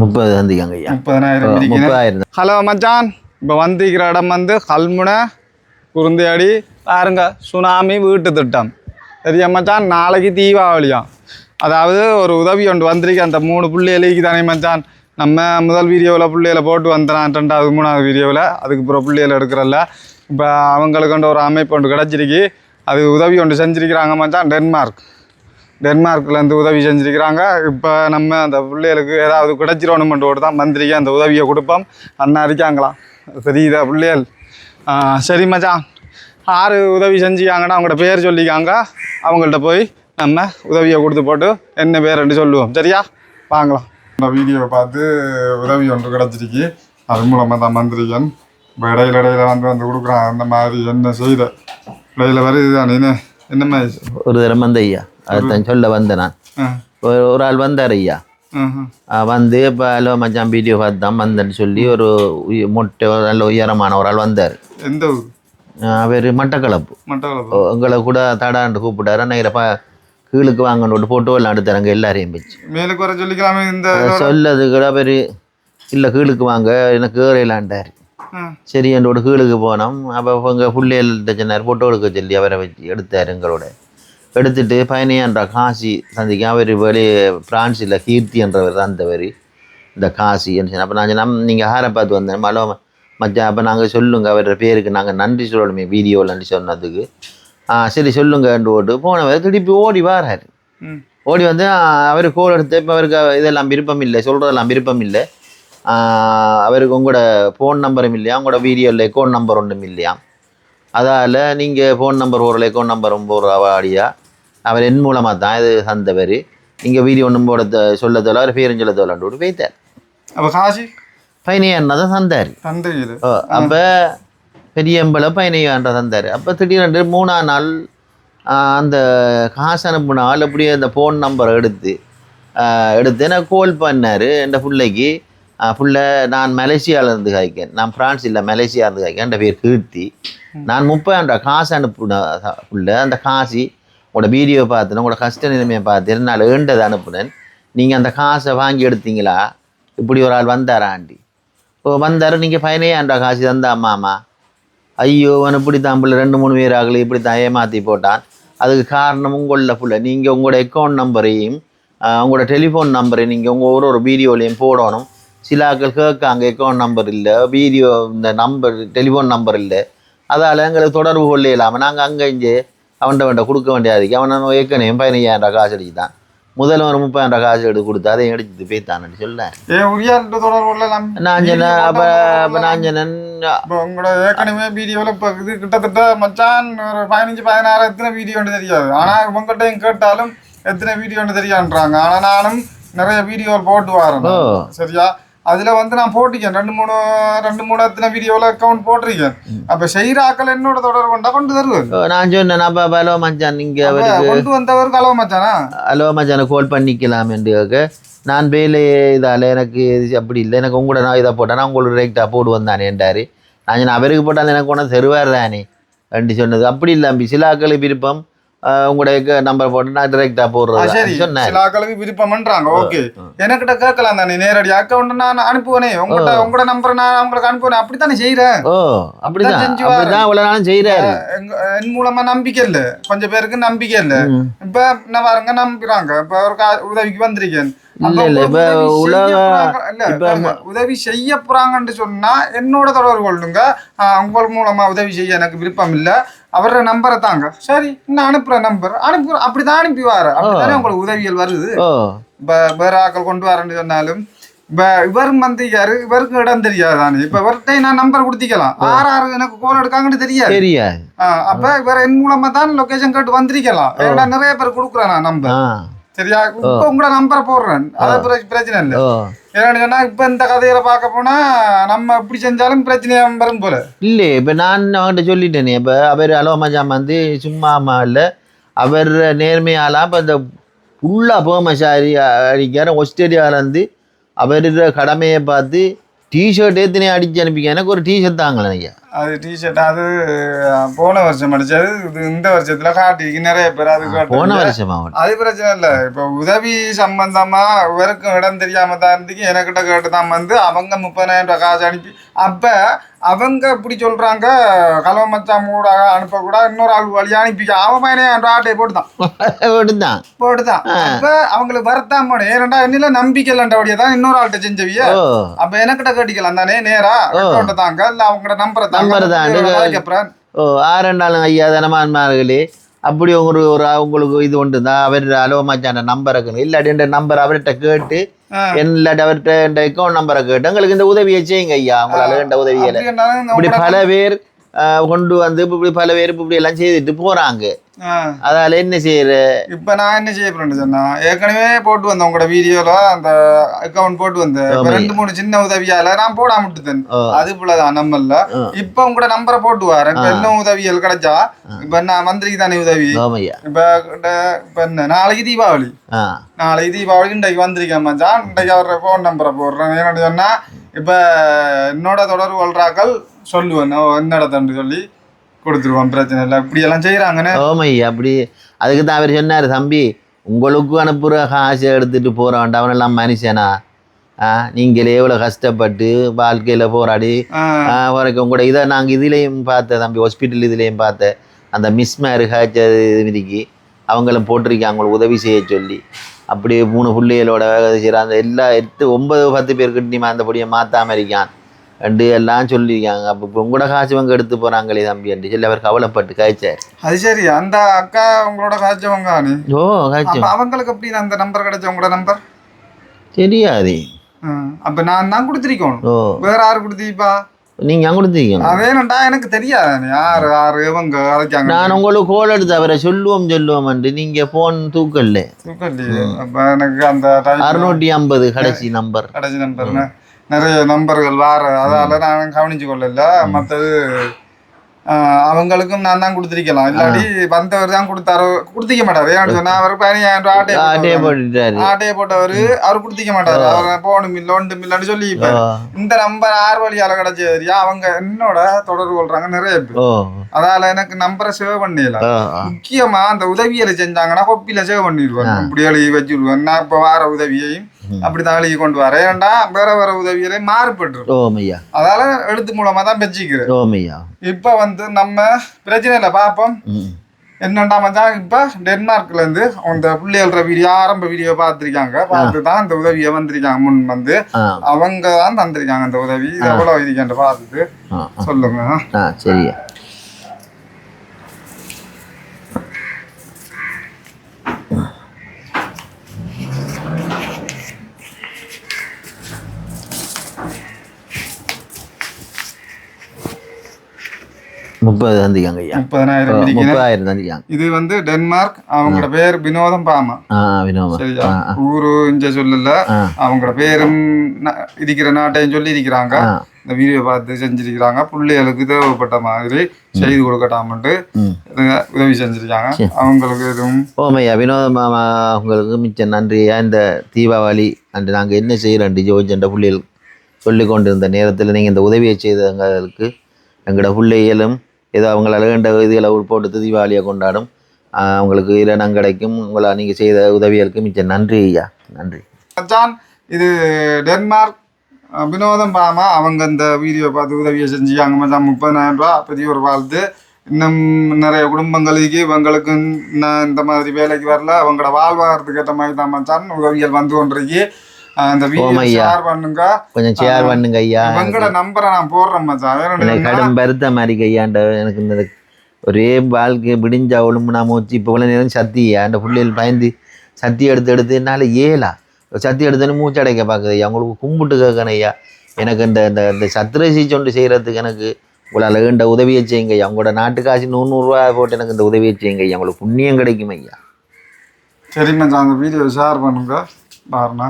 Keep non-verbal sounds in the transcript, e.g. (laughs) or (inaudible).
முப்பது சந்திக்காங்க ஐயா. முப்பதனாயிரம் முப்பதாயிரம் ஹலோ மச்சான். இப்போ வந்திருக்கிற இடம் வந்து கல்முனை குருந்தையடி பாருங்க சுனாமி வீட்டு திட்டம். சரியா மச்சான்? நாளைக்கு தீபாவளியாம் அதாவது ஒரு உதவி ஒன்று வந்திருக்கு. அந்த மூணு பிள்ளைகளுக்கு தானே மச்சான்? நம்ம முதல் வீடியோவில் பிள்ளைகளை போட்டு வந்தான். ரெண்டாவது மூணாவது வீடியோவில் அதுக்கு அப்புறம் பிள்ளைகளை எடுக்கிறல்ல. இப்போ அவங்களுக்கு ஒரு அமைப்பு ஒன்று கிடச்சிருக்கு. அது உதவி ஒன்று செஞ்சிருக்கிறாங்க மச்சான். டென்மார்க். டென்மார்க்லேருந்து உதவி செஞ்சுருக்கிறாங்க. இப்போ நம்ம அந்த பிள்ளைகளுக்கு ஏதாவது கிடைச்சிடணுமென்றோடு தான் மந்திரிக்கு அந்த உதவியை கொடுப்போம். அண்ணா இருக்காங்களாம் தெரியுதா பிள்ளைகள்? சரி மச்சான். ஆறு உதவி செஞ்சுக்காங்கன்னா அவங்களோட பேர் சொல்லிக்காங்க அவங்கள்ட்ட போய் நம்ம உதவியை கொடுத்து போட்டு என்ன பேருன்னு சொல்லுவோம். சரியா? வாங்கலாம். இந்த வீடியோவை பார்த்து உதவி ஒன்று கிடச்சிருக்கு. அது மூலமாக தான் மந்திரிகன் இப்போ இடையில இடையில வந்து வந்து கொடுக்குறான் அந்த மாதிரி என்ன செய்த? இடையில வருது தானே ஒரு தரம் வந்த ஐயா அதுதான் சொல்ல வந்தேன்? நான் ஒரு ஆள் வந்தார் ஐயா வந்து இப்போ ஹலோ மச்சான் வீடியோ பார்த்து தான் வந்தேன்னு சொல்லி ஒரு மொட்டை நல்ல உயரமான ஒரு ஆள் வந்தார். எந்த அவர் மட்டக்களப்பு. எங்களை கூட தடாண்டு கூப்பிட்டாரு. நைரப்பா கீழுக்கு வாங்கன்னு போட்டோ எல்லாம் எடுத்தாருங்க எல்லாரையும் வச்சு. மேலுக்கு வர சொல்லிக்கலாமே இந்த சொல்லது கூட பேர் இல்லை கீழுக்கு வாங்க எனக்கு ஏறையிலாண்டார். சரி என்னோட கீழுக்கு போனோம். அப்போ எங்கள் பிள்ளைகள்கிட்ட சொன்னார் ஃபோட்டோ எடுக்க சொல்லி அவரை வச்சு எடுத்தார் எங்களோட. எடுத்துட்டு பயணியான்ற காசி சந்திக்க. அவர் வெளி பிரான்ஸில் கீர்த்தி என்றவர் தந்தவர் இந்த காசி சொன்னேன் அப்போ நான் சொன்னேன் நீங்கள் யாரை பார்த்து வந்தேன். மலோ மச்சான் அப்போ நாங்கள் சொல்லுங்க அவர் பேருக்கு நாங்கள் நன்றி சொல்லணுமே வீடியோவில் நன்றி சொன்னதுக்கு. சரி சொல்லுங்கன்னு ஓட்டு போனவர் திருப்பி ஓடி வாராரு. ஓடி வந்து அவர் கோல் எடுத்து இப்போ அவருக்கு இதெல்லாம் விருப்பம் இல்லை சொல்கிறதெல்லாம் விருப்பம் இல்லை. அவருக்கு உங்களோட ஃபோன் நம்பரும் இல்லையா? உங்களோட வீடியோவில் அக்கௌண்ட் நம்பர் ஒன்றும் இல்லையா? அதால் நீங்கள் ஃபோன் நம்பர் போடுற அக்கௌண்ட் நம்பரும் போடுற வாடியா அவர் என் மூலமாக தான் இது தந்தவர். நீங்கள் வீடியோ ஒன்றும் போட சொல்ல தோல அவர் பேரும் சொல்ல தோலான்னு போய்த்தார். அப்ப காசி? பதினையாயிரம் தான் தந்தார்? ஓ அப்போ பெரியம்பளை பதினையாயிரம் தந்தார். அப்போ திடீரென்று மூணாம் நாள் அந்த காசு அனுப்புன ஆள் அப்படியே அந்த ஃபோன் நம்பரை எடுத்து எடுத்து எனக்கு கால் பண்ணார் என் பிள்ளைக்கு புள்ள நான் மலேசியாவில் இருந்து காய்க்கேன். நான் பிரான்ஸ் இல்லை மலேசியா இருந்து காய்க்கேன். என் பேர் கீர்த்தி. நான் ரூபா காசு அனுப்புன புள்ள அந்த காசு உங்களோட வீடியோ பார்த்துனேன் உங்களோட கஷ்ட நிலைமையை பார்த்து நான் ஏண்டதை அனுப்புனேன். நீங்கள் அந்த காசை வாங்கி எடுத்தீங்களா? இப்படி ஒரு ஆள் வந்தாராண்டி இப்போ வந்தார். நீங்கள் ரூபா காசு தந்தா மாமா. ஐயோ அவன் இப்படி தான் பிள்ளை. ரெண்டு மூணு பேர் ஆகலை இப்படி தான் ஏமாற்றி போட்டான். அதுக்கு காரணம் உங்களில் புள்ள. நீங்கள் உங்களோட அக்கௌண்ட் நம்பரையும் உங்களோட டெலிஃபோன் நம்பரையும் நீங்கள் உங்கள் ஒரு ஒரு வீடியோலையும் போடணும். சில ஆட்கள் கேட்காங்க அக்கௌண்ட் நம்பர் இல்லை வீடியோ இந்த நம்பர் டெலிஃபோன் நம்பர் இல்லை. அதால் எங்களுக்கு தொடர்பு கொள்ள இல்லாமல் நாங்கள் அங்கே இங்கே அவன்கிட்ட வேண்ட கொடுக்க வேண்டியதுக்கு அவன் ஏற்கனவே பதினையாயிரம் காசு அடிச்சுட்டான் முதல்ல ஒரு முப்பதாயிரம் ரூபா காசு எடுத்து கொடுத்து அதையும் எடுத்துட்டு போய்த்தான்னு சொல்ல. நான் சொன்னேன் அப்போ அப்போ நான் சொன்னேன் உங்களோட ஏற்கனவே வீடியோவில் இப்போ இது கிட்டத்தட்ட மச்சான் ஒரு பதினஞ்சு பதினாறு எத்தனை வீடியோன்னு தெரியாது. ஆனால் உங்கள்கிட்ட கேட்டாலும் எத்தனை வீடியோன்னு தெரியான்றாங்க. ஆனால் நானும் நிறைய வீடியோ போட்டு வரேன். சரியா? அதில் வந்து நான் போட்டிருக்கேன். ரெண்டு மூணு ரெண்டு மூணு எத்தனை வீடியோவில் அக்கௌண்ட் போட்டிருக்கேன். அப்போ செய்கிற ஆக்கள் என்னோட தொடர்பு கொண்டா கொண்டு தருவார். ஓ, நான் சொன்னேன் அப்போ ஹலோ மச்சான் நீங்கள் அவருக்கு கொண்டு வந்தவருக்கு அளவு மச்சானா? ஹலோ மச்சான் கால் பண்ணிக்கலாம் என்று நான் வேலை இதால் எனக்கு அப்படி இல்லை. எனக்கு உங்களோட நான் இதை போட்டேன். உங்களுக்கு டிரெக்டாக போடுவேன் தானே என்றாரு. நான் அவருக்கு போட்டால் எனக்கு வந்து தருவார் தானே? அப்படி சொன்னது. அப்படி இல்லை சில ஆக்களுக்கு விருப்பம். ஆஹ், உங்களோட நம்பர் போட்டு நான் டிரெக்டாக ஆ, போடுறது சரி. சில ஆக்களுக்கு விருப்பம்ன்றாங்க. ஓகே. எனக்கிட்ட கேட்கலாம் தானே. நேரடி அக்கௌண்ட் நான் அனுப்புவேனே. உங்கள்கிட்ட உங்களோட நம்பரை நான் உங்களுக்கு அனுப்புவேனே. அப்படித்தானே செய்கிறேன் ஓ அப்படிதான். செஞ்சு அப்படிதான் இவ்வளோ நாளும் செய்கிறாரு எங்க- என் மூலமா நம்பிக்கை இல்ல. கொஞ்சம் பேருக்கு நம்பிக்கை இல்ல. இப்ப என்ன பாருங்க நம்புறாங்க. இப்ப ஒரு கா- உதவிக்கு வந்திருக்கேன். உதவி செய்ய போறாங்கன்னு சொன்னா என்னோட தொடர்பு கொள்ளுங்க. உங்கள் மூலமா உதவி செய்ய எனக்கு விருப்பம் இல்ல. அவரோட நம்பரை தாங்க. சரி நான் அனுப்புறேன் நம்பர் அனுப்புறேன் அப்படிதான் அனுப்பி வார. அப்படித்தானே உங்களுக்கு உதவிகள் வருது? இப்ப வேற ஆக்கள் கொண்டு வரேன்னு சொன்னாலும் இப்ப இவரும் வந்திருக்காரு இவருக்கு இடம் தெரியாதானே? இப்ப இவர்கிட்ட நான் நம்பர் கொடுத்திக்கலாம். ஆறு ஆறு எனக்கு கோல் எடுக்காங்கன்னு தெரியாது. தெரியாது. அப்ப வேற என் மூலமா தான் லொகேஷன் கேட்டு வந்திருக்கலாம். நிறைய பேர் கொடுக்குறேன் நான் நம்பர் சரியா இப்ப உங்களோட நம்பரை போடுறேன். அது பிர- பிரச்சனை இல்லை. ஏன்னு சொன்னா இப்ப இந்த கதையில பார்க்க போனா நம்ம எப்படி செஞ்சாலும் பிரச்சனையா வரும் போல. இல்லை இப்போ நான் அவன்கிட்ட சொல்லிட்டேனே இப்போ அவர் அலோ மச்சான் வந்து சும்மா அம்மா இல்லை. அவர் நேர்மையாலாம் இப்போ இந்த ஃபுல்லாக போமசாரி அடிக்கிற ஆஸ்திரேலியாவிலேருந்து அவர் கடமையை பார்த்து டிஷர்ட் ஏத்தினே அடிச்சு அனுப்பிக்க. எனக்கு ஒரு டிஷர்ட் தாங்களேன் ஐயா அது டிஷர்ட் அது போன வருஷம் அடிச்சது. இது இந்த வருஷத்துல காட்டிக்கு நிறைய பேர் அது போன வருஷமா அது பிரச்சனை இல்ல. இப்ப உதவி சம்பந்தமா இவருக்கும் இடம் தெரியாம தான் இருந்துக்கு எனக்கிட்ட கேட்டு தான் வந்து அவங்க முப்பதாயிரம் ரூபாய் காசு அனுப்பி அப்ப அவங்க இப்படி சொல்றாங்க கலவ மச்சான் மூட அனுப்ப கூட இன்னொரு ஆள் வழி அனுப்பிக்க. அவன் ரூபாய் ஆட்டையை போட்டுதான். விடுதான் (laughs) போட்டுதான். அப்ப அவங்களுக்கு வரத்தான் போனேன் ஏன்டா என்னில நம்பிக்கை இல்லைன்றபடியே தான் இன்னொரு ஆள்கிட்ட செஞ்சவிய. அப்ப எனக்கிட்ட கேட்டிக்கலாம். தானே நேரா தாங்க. இல்ல அவங்களோட நம்பரை ஓ ஆரெண்டாலும் ஐயா தனமான்மார்களே. அப்படி ஒரு ஒரு உங்களுக்கு இது ஒன்று தான் அவர் அலோமாச்சான நம்பர் இருக்கணும் இல்லாட்டி இந்த நம்பர் அவர்கிட்ட கேட்டு இல்லாட்டி அவர்கிட்ட இந்த அக்கௌண்ட் நம்பரை கேட்டு எங்களுக்கு இந்த உதவியை செய்யுங்க ஐயா. உங்களால இந்த உதவியில இப்படி பல பேர் கொண்டு வந்து இப்படி பல பேர் இப்படி எல்லாம் செய்துட்டு போறாங்க. ஆ. அதால என்ன செய்யற? இப்ப நான் என்ன செய்ய போறேன்னு சொன்னா ஏற்கனவே போட்டு வந்தேன் உங்களோட வீடியோல அந்த அக்கவுண்ட் போட்டு வந்தேன். ரெண்டு மூணு சின்ன உதவியால நான் போடாம விட்டுட்டேன். ஓ. அது போலதான் நம்மள. இப்ப உங்களோட நம்பரை போட்டு வரேன். இப்ப என்ன உதவிகள் கிடைச்சா இப்ப நான் மந்திரிக்கு தானே உதவி? இப்ப இப்ப என்ன நாளைக்கு தீபாவளி. நாளைக்கு தீபாவளி இன்றைக்கு வந்திருக்கேன் மச்சான். இன்றைக்கு அவர ஃபோன் நம்பரை போடுறேன். என்னன்னு சொன்னா இப்ப என்னோட தொடர்பு கொள்றாக்கள் சொல்லுவேன். என்ன இடத்துன்னு சொல்லி. கொடுத்துருவான் பிரச்சனை இல்லை. இப்படி எல்லாம் செய்யறாங்கன்னு ஓமையா அப்படி. அதுக்கு தான் அவர் சொன்னார் தம்பி உங்களுக்கும் அனுப்புகிற காசை எடுத்துட்டு போகிறவன்டா அவனெல்லாம் மனுஷனா? நீங்களே எவ்வளோ கஷ்டப்பட்டு வாழ்க்கையில் போராடி வரைக்கும் கூட இதை நாங்கள் இதுலேயும் பார்த்தேன் தம்பி ஹாஸ்பிட்டல் இதுலேயும் பார்த்தேன். அந்த மிஸ் மேரேஜ் இதுக்கு அவங்களும் போட்டிருக்காங்க அவங்களுக்கு உதவி செய்ய சொல்லி. அப்படியே மூணு பிள்ளைகளோட அந்த எல்லா எட்டு ஒன்பது பத்து பேருக்கு நீ அந்தபடியை மாற்றாம இருக்கான். ரெண்டு எல்லாம் சொல்லியிருக்காங்க. அப்போ இப்போ உங்களோட காசு இவங்க எடுத்து போகிறாங்களே தம்பி என்று சொல்லி அவர் கவலைப்பட்டு காய்ச்சார் அது சரி அந்த அக்கா உங்களோட காய்ச்சவங்க ஓ காய்ச்சல் அப்ப அவங்களுக்கு எப்படி அந்த நம்பர் கிடைச்ச உங்களோட நம்பர் தெரியாது. அப்ப நான் தான் கொடுத்துருக்கணும். ஓ. வேற யாரு கொடுத்தீப்பா? அங்கே கொடுத்தீங்க அதேனண்டா எனக்கு தெரியாது யாரு யாரு இவங்க அழைக்காங்க நான் உங்களுக்கு கோல் எடுத்து அவரை சொல்லுவோம் சொல்லுவோம் நீங்கள் ஃபோன் தூக்கல்ல. தூக்கலையே. அப்ப எனக்கு அந்த அறுநூற்றி ஐம்பது கடைசி நம்பர் கடைசி நம்பர்னு நிறைய நம்பர்கள் வார அதால நான் கவனிச்சு கொள்ளல மற்றது அவங்களுக்கும் நான் தான் கொடுத்துருக்கலாம். இல்லாட்டி வந்தவர் தான் கொடுத்தாரு கொடுத்திக்க மாட்டாரு. ஏன்னு சொன்னா அவர் பதினஞ்சாயிரம் ரூபாய் ஆட்டையை. போட்டுட்டாரு. ஆட்டையை போட்டவர் அவர் கொடுத்திக்க மாட்டாரு. அவர் போகணும் இல்லை ஒன்றும் இல்லைன்னு சொல்லி இப்ப இந்த நம்பர் ஆறு வழியால கிடைச்சது அவங்க என்னோட தொடர்பு கொள்றாங்க நிறைய பேர். அதால எனக்கு நம்பரை சேவ் பண்ணிடலாம். முக்கியமா அந்த உதவியில செஞ்சாங்கன்னா கொப்பில சேவ் பண்ணிடுவாங்க. இப்படி எழுதி வச்சுடுவேன் நான் இப்ப வார உதவியையும் அப்படிதான் எழுதி கொண்டு வரேன் ஏன்டா வேற வேற உதவியில மாறுபட்டு ஓமையா அதால எழுத்து மூலமா தான் வச்சுக்கிறேன் ஓமையா இப்ப வந்து நம்ம பிரச்சனை இல்லை பார்ப்போம் என்னண்டா மச்சான் இப்ப டென்மார்க்ல இருந்து அந்த பிள்ளைகள வீடியோ ஆரம்ப வீடியோ பார்த்திருக்காங்க. பார்த்து தான் அந்த உதவியை வந்திருக்காங்க. முன் வந்து அவங்க தான் தந்திருக்காங்க அந்த உதவி. எவ்வளவு இருக்கின்ற பார்த்துட்டு. சொல்லுங்க. சரியா. முப்பது தந்திக்காங்க ஐயா முப்பதனாயிரம் இருக்கிறேன் முப்பதாயிரம் தந்திக்காங்க இது வந்து டென்மார்க் அவங்களோட பேர் வினோதம் பாமா. ஆ ஊரு இங்க சொல்லல. அவங்களோட பேரும் இருக்கிற நாட்டையும் சொல்லி இருக்கிறாங்க இந்த வீடியோ பார்த்து செஞ்சிருக்கிறாங்க. பிள்ளைகளுக்கு தேவைப்பட்ட மாதிரி செய்து கொடுக்கட்டாமட்டு உதவி செஞ்சிருக்காங்க. அவங்களுக்கு எதுவும் ஓமையா வினோத மாமா உங்களுக்கு மிச்ச நன்றியா? இந்த தீபாவளி அன்று நாங்கள் என்ன செய்கிறோம் ஜோஜென்ற பிள்ளைகள் சொல்லி கொண்டிருந்த நேரத்தில் நீங்கள் இந்த உதவியை செய்தவங்களுக்கு எங்களோட பிள்ளைகளும் ஏதோ அவங்கள அழகண்ட இதுகளை போட்டு தீபாவளியை கொண்டாடும். அவங்களுக்கு இரணம் கிடைக்கும். உங்களை நீங்கள் செய்த உதவிகளுக்கு மிச்சம் நன்றி ஐயா. நன்றி. மச்சான் இது டென்மார்க் வினோதம் பாமா அவங்க இந்த வீடியோ பார்த்து உதவியை செஞ்சுக்காங்க மச்சான் முப்பதாயிரம் ரூபா பெரிய ஒரு வாழ்த்து. இன்னும் நிறைய குடும்பங்களுக்கு இவங்களுக்கு இந்த மாதிரி வேலைக்கு வரல. அவங்களோட வாழ்வாதாரத்துக்கு ஏற்ற மாதிரி தான் மச்சான் உதவிகள் வந்து கொண்டிருக்கு. அஹ், இந்த வீடியோ பண்ணுங்க. கொஞ்சம் ஷேர் பண்ணுங்க ஐயா இவங்களோட நம்பரை நான் போடுறேன் மச்சான். எனக்கு கடும் பருத்த மாதிரி கையாண்ட எனக்கு இந்த ஒரே வாழ்க்கை விடிஞ்சா ஒழும்புனா மூச்சு. இப்போ இவ்வளோ நேரம் சத்தியா? அந்த பிள்ளைகள் பயந்து சத்தி எடுத்து எடுத்து என்னால் ஏலா சத்தி எடுத்துன்னு மூச்சு அடைக்க பார்க்குது ஐயா உங்களுக்கு கும்பிட்டு கேட்கணும் ஐயா எனக்கு இந்த இந்த இந்த சத்திரசி சொண்டு செய்கிறதுக்கு எனக்கு உங்களால் வேண்ட உதவியை செய்யுங்க ஐயா உங்களோட நாட்டு காசு நூறு நூறுரூவா போட்டு எனக்கு இந்த உதவியை செய்யுங்க ஐயா உங்களுக்கு புண்ணியம் கிடைக்கும் ஐயா சரி மச்சான் அந்த வீடியோ ஷேர் பண்ணுங்க. பாருண்ணா.